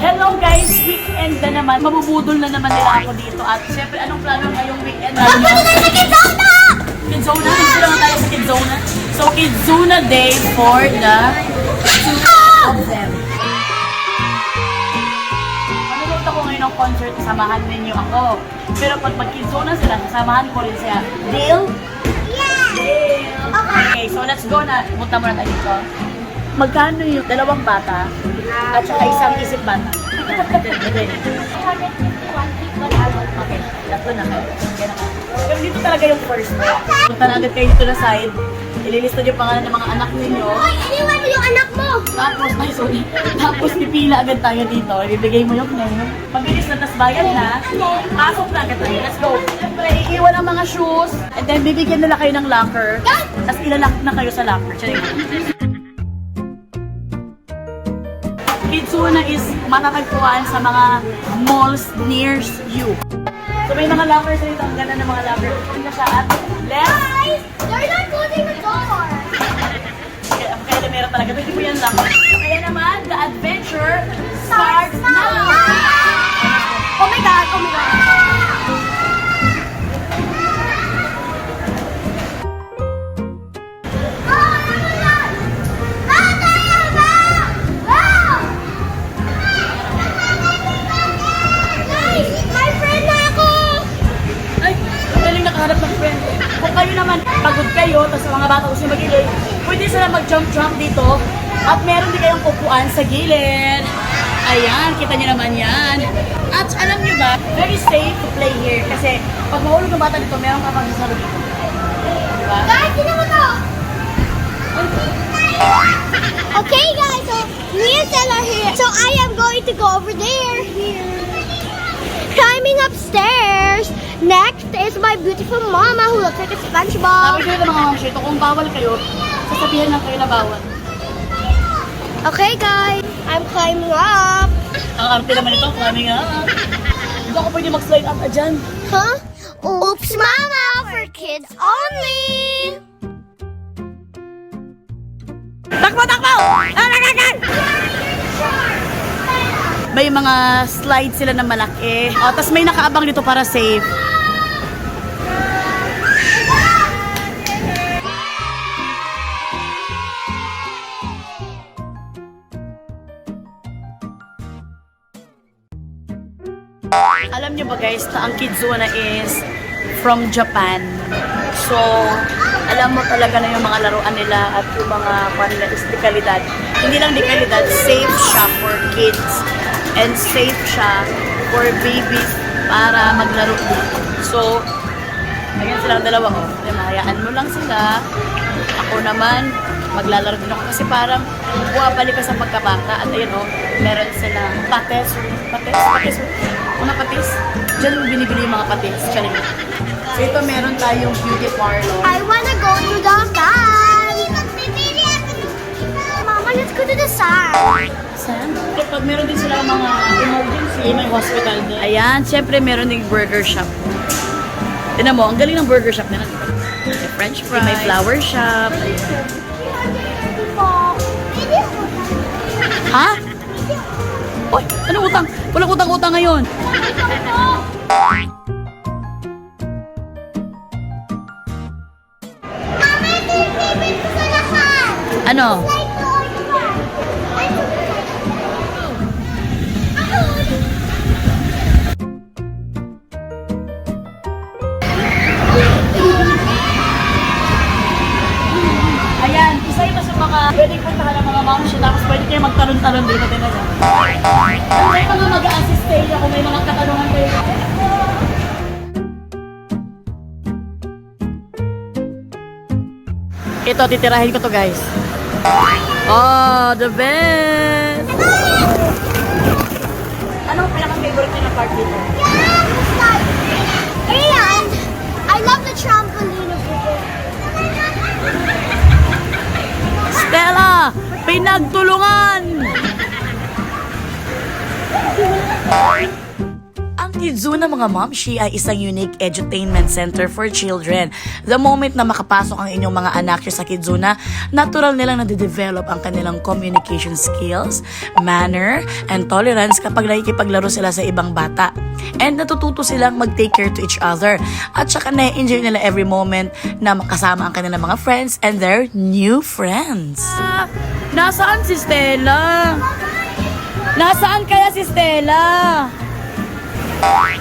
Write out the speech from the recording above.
Hello guys! Weekend na naman. Mabubudol na naman nila ako dito. At syempre, anong plano ngayong weekend namin? Kidzona! Kidzona? Dito lang tayo sa Kidzona. So, Kidzona Day for the two of them. Manonood ako ngayon ng concert, samahan ninyo ako. Pero pag mag-Kidzona sila, sasamahan ko rin siya. Deal? Yeah! Deal! Okay, so let's go na. Punta muna tayo dito. Magkano yung dalawang bata at saka isang isip bata? Okay, tatlo na kayo. Okay na kayo. Pero dito talaga yung first mo. Punta na agad kayo dito na side. Ililista yung pangalan ng mga anak ninyo. Hoy, iniwan mo yung anak mo! Tapos, ay sorry. Tapos pipila agad tayo dito. Ibibigay mo yung name. Pagbilis na, tas bayad na. Pasok na agad tayo. Let's go. Siyempre, iiwan ang mga shoes. And then, bibigyan nila kayo ng locker. Tapos ilalak na kayo sa locker. Charing. Kitsuna is matatagpuan sa mga malls near you. So may mga lockers dito. Ang ganda ng mga locker. Punta siya at left. Guys, they're not closing the door! Kaya, kaya meron talaga. Pwede mo yan lang. Bata gusto magilid, pwede sila mag-jump-jump dito. At meron din kayong kukuan sa gilid. Ayan, kita niyo naman yan. At alam niyo ba, very safe to play here. Kasi pag mahulog ng bata dito, meron ka magsasalo dito. Diba? Guys, sino mo to? Okay guys, so me and Stella are here. So I am going to go over there. Here. Climbing upstairs. Next my beautiful mama who looks like a SpongeBob. ko ng mga mamshito, kung bawal kayo, sasabihan lang kayo na bawal. Okay guys, I'm climbing up. Ang arte naman ito, climbing up. Hindi ako pwede mag-slide up ah, dyan. Huh? Oops mama for kids only. Takbo, takbo! Alagagan! May mga slides sila na malaki. O, tapos may nakaabang dito para safe. Alam niyo ba guys, na ang Kidzuna is from Japan. So, alam mo talaga na yung mga laruan nila at yung mga kwan nila is di kalidad. Hindi lang di kalidad, safe siya for kids and safe siya for babies para maglaro dito. So, ayan silang dalawa ko. Oh. Hayaan mo lang sila. Ako naman, maglalaro din ako kasi parang bumabalik ka sa pagkabata at ayun oh, meron silang pates, pates, pates, mga patis. Diyan mo binibili yung mga patis. Charing. So ito meron tayong beauty parlor. I wanna go to the van. Mama, let's go to the side. Saan? Pag meron din sila mga emergency, may hospital din. Ayan, syempre meron ding burger shop. Tinan mo, ang galing ng burger shop nila. May french fries, may flower shop. Ha? Uy, ano utang? Walang utang-utang ngayon. Ano? Ayan, isa ito sa mga pwedeng puntahan ng mga pwede kayo magtalon-talon dito agad. May mga mag-a-assist kayo kung may mga katanungan kayo. Ito, titirahin ko to guys. Oh, the best! Pinagtulungan! Ang Kidzuna mga momshi ay isang unique edutainment center for children. The moment na makapasok ang inyong mga anak sa Kidzuna, natural nilang nade-develop ang kanilang communication skills, manner, and tolerance kapag nakikipaglaro sila sa ibang bata. And natututo silang mag-take care to each other. At saka na-enjoy nila every moment na makasama ang kanilang mga friends and their new friends. nasaan si Stella? Nasaan kaya si Stella? Papa!